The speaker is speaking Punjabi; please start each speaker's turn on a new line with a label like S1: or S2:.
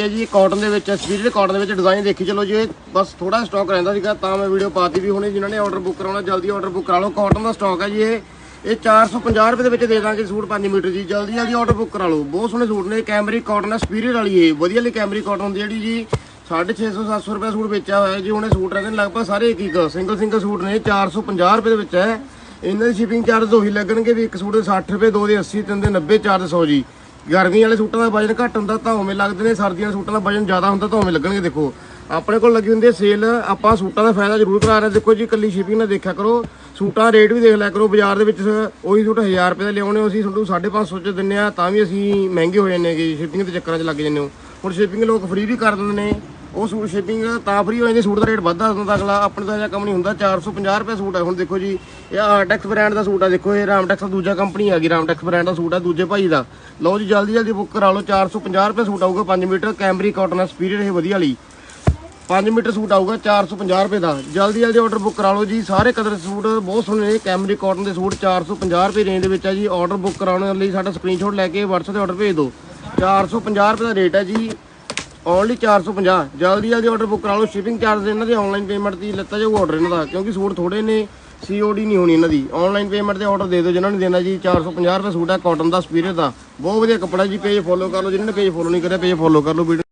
S1: ਹੈ ਜੀ ਕਾਟਨ ਦੇ ਵਿੱਚ ਸਪੀਰੀਅਰ ਕਾਟਨ ਦੇ ਵਿੱਚ ਡਿਜ਼ਾਈਨ ਦੇਖੀ ਚਲੋ ਜੀ, ਇਹ ਬਸ ਥੋੜਾ ਸਟਾਕ ਰਹਿੰਦਾ ਸੀਗਾ, ਤਾਂ ਮੈਂ ਵੀਡੀਓ ਪਾਤੀ ਵੀ ਹੁਣੇ ਜਿਨ੍ਹਾਂ ਨੇ ਆਰਡਰ ਬੁੱਕ ਕਰਾਉਣਾ, ਜਲਦੀ ਆਰਡਰ ਬੁੱਕ ਕਰਾ ਲਓ। ਕਾਟਨ ਦਾ ਸਟਾਕ ਹੈ ਜੀ ਇਹ। ਇਹ 450 ਰੁਪਏ ਦੇ ਵਿੱਚ ਦੇ ਦਾਂਗੇ ਸੂਟ 5 ਮੀਟਰ ਜੀ। ਜਲਦੀ ਜਲਦੀ ਆਰਡਰ ਬੁੱਕ ਕਰਾ ਲਓ। ਬਹੁਤ ਸੋਹਣੇ ਸੂਟ ਨੇ। ਕੈਮਰੀ ਕਾਟਨ ਹੈ ਸਪੀਰੀਅਰ ਵਾਲੀ ਇਹ। ਵਧੀਆ ਲਈ ਕੈਮਰੀ ਕਾਟਨ ਹੁੰਦੀ ਜਿਹੜੀ ਜੀ। 650 700 ਰੁਪਏ ਸੂਟ ਵੇਚਿਆ ਹੋਇਆ ਜੀ। ਹੁਣੇ ਸੂਟ ਰਹਿੰਦੇ ਨੇ। ਲਗਭਗ ਸਾਰੇ ਇੱਕ ਇੱਕ ਸਿੰਗਲ ਸਿੰਗਲ ਸੂਟ ਨੇ। 450 ਰੁਪਏ ਦੇ ਵਿੱਚ ਹੈ। ਇਹਨਾਂ ਦੀ ਸ਼ਿਪਿੰਗ ਚਾਰਜ ਉਹੀ ਲੱਗਣਗੇ ਵੀ ਇੱਕ ਸੂਟ ਦੇ 60 ਰੁਪਏ, ਦੋ ਦੇ 80 ਤਿੰਨ ਦੇ 90 ਚਾਰ ਦੇ 100 ਜੀ। ਗਰਮੀ ਵਾਲੇ ਸੂਟਾਂ ਦਾ ਵਜਨ ਘੱਟ ਹੁੰਦਾ, ਤਾਂ ਉਵੇਂ ਲੱਗਦੇ ਨੇ ਸਰਦੀਆਂ ਦੇ ਸੂਟਾਂ ਦਾ ਵਜਨ ਜ਼ਿਆਦਾ ਹੁੰਦਾ, ਤਾਂ ਉਵੇਂ ਲੱਗਣਗੇ, ਦੇਖੋ ਆਪਣੇ ਕੋਲ ਲੱਗੀ ਹੁੰਦੀ ਹੈ ਸੇਲ ਆਪਾਂ ਸੂਟਾਂ ਦਾ ਫਾਇਦਾ ਜ਼ਰੂਰ ਕਰਾ ਰਹੇ ਹਾਂ। ਦੇਖੋ ਜੀ ਕੱਲੀ ਸ਼ਿਪਿੰਗ ਨਾ ਦੇਖਿਆ ਕਰੋ, ਸੂਟਾਂ ਰੇਟ ਵੀ ਦੇਖ ਲਿਆ ਕਰੋ, ਬਾਜ਼ਾਰ ਦੇ ਵਿੱਚ ਉਹੀ ਸੂਟ 1000 ਰੁਪਏ ਦੇ ਲਿਆਉਣੇ, ਅਸੀਂ ਤੁਹਾਨੂੰ 550 ਚ ਦਿੰਨੇ ਆ ਤਾਂ ਵੀ ਅਸੀਂ ਮਹਿੰਗੇ ਹੋ ਜਾਂਦੇ ਹੈਗੇ ਸ਼ਿਪਿੰਗ ਦੇ ਚੱਕਰਾਂ 'ਚ ਲੱਗ ਜਾਂਦੇ ਹੋ ਹੁਣ ਸ਼ਿਪਿੰਗ ਲੋਕ ਫ੍ਰੀ ਵੀ ਕਰ ਦਿੰਦੇ ਨੇ ਉਹ ਸੂਟ ਸ਼ਿਪਿੰਗ ਤਾਂ ਫਰੀ ਹੋ ਜਾਂਦੀ, ਸੂਟ ਦਾ ਰੇਟ ਵੱਧਦਾ ਹੁੰਦਾ ਅਗਲਾ ਆਪਣੇ ਤਾਂ ਇਹ ਕੰਮ ਨਹੀਂ ਹੁੰਦਾ 450 ਰੁਪਏ ਸੂਟ ਹੈ ਹੁਣ ਦੇਖੋ ਜੀ, ਇਹ ਆਰਟੈਕਸ ਬ੍ਰਾਂਡ ਦਾ ਸੂਟ ਆ, ਦੇਖੋ, ਇਹ ਰਾਮਟੈਕਸ ਦਾ ਦੂਜਾ ਕੰਪਨੀ ਆ ਗਈ ਰਾਮਟੈਕਸ ਬ੍ਰਾਂਡ ਦਾ ਸੂਟ ਹੈ ਦੂਜੇ ਭਾਈ ਦਾ। ਲਓ ਜੀ, ਜਲਦੀ ਜਲਦੀ ਬੁੱਕ ਕਰਾ ਲਓ 450 ਰੁਪਏ ਸੂਟ ਆਊਗਾ 5 ਮੀਟਰ ਕੈਮਰੀ ਕਾਟਨ ਹੈ ਸਪੀਰੀਅਰ ਇਹ ਵਧੀਆ ਲਈ 5 ਮੀਟਰ ਸੂਟ ਆਊਗਾ 450 ਰੁਪਏ ਦਾ। ਜਲਦੀ ਜਲਦੀ ਆਰਡਰ ਬੁੱਕ ਕਰਾ ਲਓ ਜੀ, ਸਾਰੇ ਕਦਰ ਸੂਟ, ਬਹੁਤ ਸੋਹਣੇ ਨੇ ਕੈਮਰੀ ਕਾਟਨ ਦੇ ਸੂਟ 450 ਰੁਪਏ ਰੇਂਜ ਦੇ ਵਿੱਚ ਆ ਜੀ। ਆਰਡਰ ਬੁੱਕ ਕਰਾਉਣ ਲਈ ਸਾਡਾ ਸਕਰੀਨਸ਼ਾਟ ਲੈ ਕੇ WhatsApp ਤੇ ਆਰਡਰ ਭੇਜ ਦਿਓ। 450 ਰੁਪਏ ਦਾ ਰੇਟ ਹੈ ਜੀ। ਓਨਲੀ 450 ਜਲਦੀ ਜਲਦੀ ਆਰਡਰ ਬੁੱਕ ਕਰਾ ਲਓ। ਸ਼ਿਪਿੰਗ ਚਾਰਜ ਇਹਨਾਂ ਦੇ ਆਨਲਾਈਨ ਪੇਮੈਂਟ ਦੀ ਲੱਤਾ ਜਾਊ ਆਰਡਰ ਇਹਨਾਂ ਦਾ, ਕਿਉਂਕਿ ਸੂਟ ਥੋੜੇ ਨੇ ਸੀਓਡੀ ਨਹੀਂ ਹੋਣੀ ਇਹਨਾਂ ਦੀ। ਆਨਲਾਈਨ ਪੇਮੈਂਟ ਤੇ ਆਰਡਰ ਦੇ ਦਿਓ, ਜਿਨ੍ਹਾਂ ਨੇ ਦੇਣਾ ਜੀ 450 ਰੁਪਏ ਸੂਟ ਹੈ ਕਾਟਨ ਦਾ ਸਪੀਰੀਅਰ ਦਾ। ਬਹੁਤ ਵਧੀਆ ਕੱਪੜਾ ਜੀ ਪੇਜ ਫੋਲੋ ਕਰ ਲਓ। ਜਿਹਨਾਂ ਨੇ ਪੇਜ ਫੋਲੋ ਨਹੀਂ ਕਰਿਆ ਪੇਜ ਫੋਲੋ ਕਰ ਲਓ ਵੀਡੀਓ